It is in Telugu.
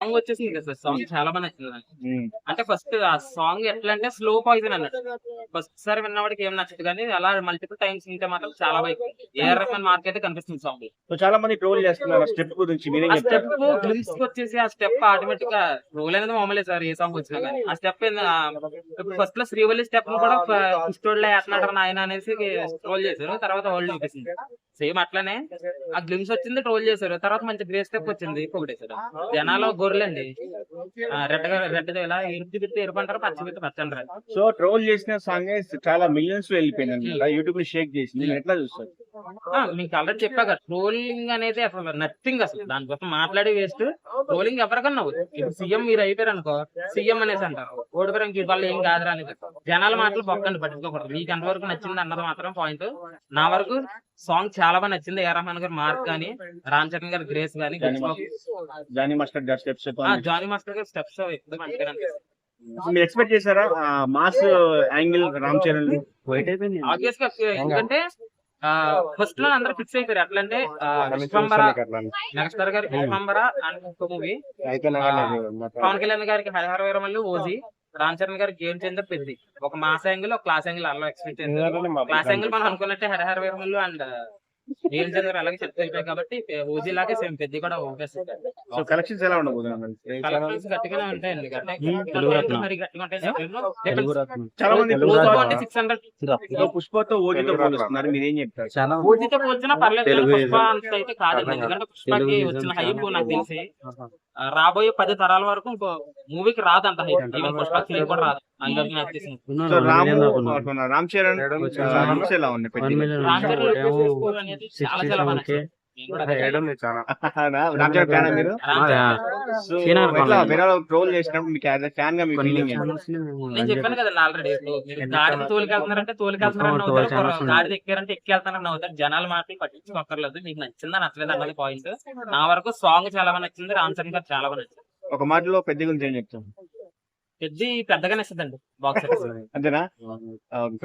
సాంగ్ వచ్చేసింది కదా సార్ సాంగ్ చాలా బాగా నచ్చింది. అంటే ఫస్ట్ ఆ సాంగ్ ఎట్లా అంటే స్లో పాయిజన్ అన్నట్టు. ఫస్ట్ సారి విన్నవాడికి ఏం నచ్చదు కానీ అలా మల్టిపుల్ టైమ్స్ వింటే మాత్రం చాలా బాగా ఏఆర్ రహమాన్ మార్క్ అయితే కనిపిస్తుంది సాంగ్ సో చాలా మంది ట్రోల్ చేస్తున్నారు స్టెప్ గురించి మీరేం ఆ చెప్తారు? స్టెప్ గ్లిమ్స్ వచ్చేసి ఆ స్టెప్ ఆటోమేటిక్గా రోల్ అనేది మామూలే సార్ ఏ సాంగ్ వచ్చినా కానీ. ఆ స్టెప్ ఫస్ట్లో శ్రీవల్లి స్టెప్ను కూడా కుస్టోడ్లో వేస్తున్నాడు ఆయన అనేసి ట్రోల్ చేశారు. తర్వాత వరల్డ్ చూపిస్తుంది సేమ్ అట్లానే ఆ గ్లిమ్స్ వచ్చింది ట్రోల్ చేశారు. తర్వాత మంచి గ్రే స్టెప్ వచ్చింది పొగిడేశారు. జనాలు గొర్రెలండి. రెడ్ రెడ్ ఇలా ఎరుపు పెట్టి ఎరుపు అంటారు పచ్చి పెట్టి పచ్చ అంటారు సో ట్రోల్ చేసిన సాంగ్ చాలా మిలియన్స్లో వెళ్ళిపోయింది యూట్యూబ్లో షేక్ చేసింది. మీరు ఎట్లా చూస్తారు మీకు ఆల్రెడీ చెప్పాక ట్రోలింగ్ అనేది అసలు నథింగ్ అసలు. దానికోసం మాట్లాడి వేస్ట్ ట్రోలింగ్ ఎవరికన్నా. ఇప్పుడు సీఎం మీరు అయిపోయారు అనుకో సీఎం అనేసి అంటారు. ఓడిపోయారు ఇంక వాళ్ళు ఏం కాదురా అనేది జనాల మాటలు పక్కండి పట్టించుకోకూడదు. మీకు ఎంతవరకు నచ్చింది అన్నది మాత్రం పాయింట్ నా వరకు సాంగ్ చాలా బాగా నచ్చింది. ఏ రహమాన్ గారి మార్క్ కానీ రామ్ చరణ్ గారి గ్రేస్ కానీ జానీ మాస్టర్ గారి స్టెప్స్ జానీ మాస్టర్ గారి స్టెప్స్ ఎక్కువ మంచిగా మీరు ఎక్స్పెక్ట్ చేశారా? మాస్ యాంగిల్ రామ్ చరణ్ ఆబ్వియస్గా ఎందుకంటే ఫస్ట్లో అందరూ ఫిక్స్ అయిపోయారు. ఎట్లా అంటే ఆ, విశ్వంబర మెగాస్టార్ గారి విశ్వంబర అండ్ ఇంకో మూవీ పవన్ కళ్యాణ్ గారికి హరిహర వీరమల్లి ఓజీ రామ్ చరణ్ గారికి గేమ్ చేంజర్ పెద్ది. ఒక మాస్ యాంగిల్ ఒక క్లాస్ యాంగిల్ అలా ఎక్స్పెక్ట్ చేశారు. క్లాస్ యాంగిల్ మనం అనుకున్నట్టే Hari Hara Veeramallu and game changer అలాగే సెట్ అయిపోయాయి కాబట్టి ఓజీ లాగే సేమ్ పెద్ది కూడా ఓపేస్తుంది సో కలెక్షన్స్ ఎలా కలెక్షన్స్ గట్టిగానే ఉంటాయండి తెలుగు రత్న. మరి గట్టిగా ఉంటాయి చాలా మంది సిక్స్ హండ్రెడ్ పుష్పతో ఓజీతో పోలుస్తున్నారు మీరు ఏం చెప్తారు? చాలా పూర్తితో పోల్చినా పర్లేదు పుష్ప అంత అయితే కాదు ఎందుకంటే పుష్పకి వచ్చిన హైప్ నాకు తెలిసి. రాబోయే పది తరాల వరకు ఇంకో మూవీకి రాదు అంత హైప్ ఈవెన్ పుష్ప త్రీ కూడా రాదు. అందరికి సో రాము చరణ్ రామ్ అనేది చాలా ట్రోల్ చేసినప్పుడు మీకు యాజ్ ఫ్యాన్గా మీ ఫీలింగ్ నేను చెప్పాను కదా ఆల్రెడీ గాడిద తోలికెళ్తున్నారంటే తోలికెళ్తున్నారని అవుతారు ఎక్కారంటే ఎక్కేళ్తారని అవుతారు జనాల మాటలు పట్టించుకోకర్లేదు మీకు నచ్చిందా నచ్చలేదు అన్నది పాయింట్. నా వరకు సాంగ్ చాలా బాగా నచ్చింది రామ్ చరణ్ గారు చాలా బాగా నచ్చింది ఒక మాటలో పెద్ద గురించి ఏం చెప్తాం పెద్ద పెద్దగానే ఇస్తుందండి బాక్స్ అంతేనా?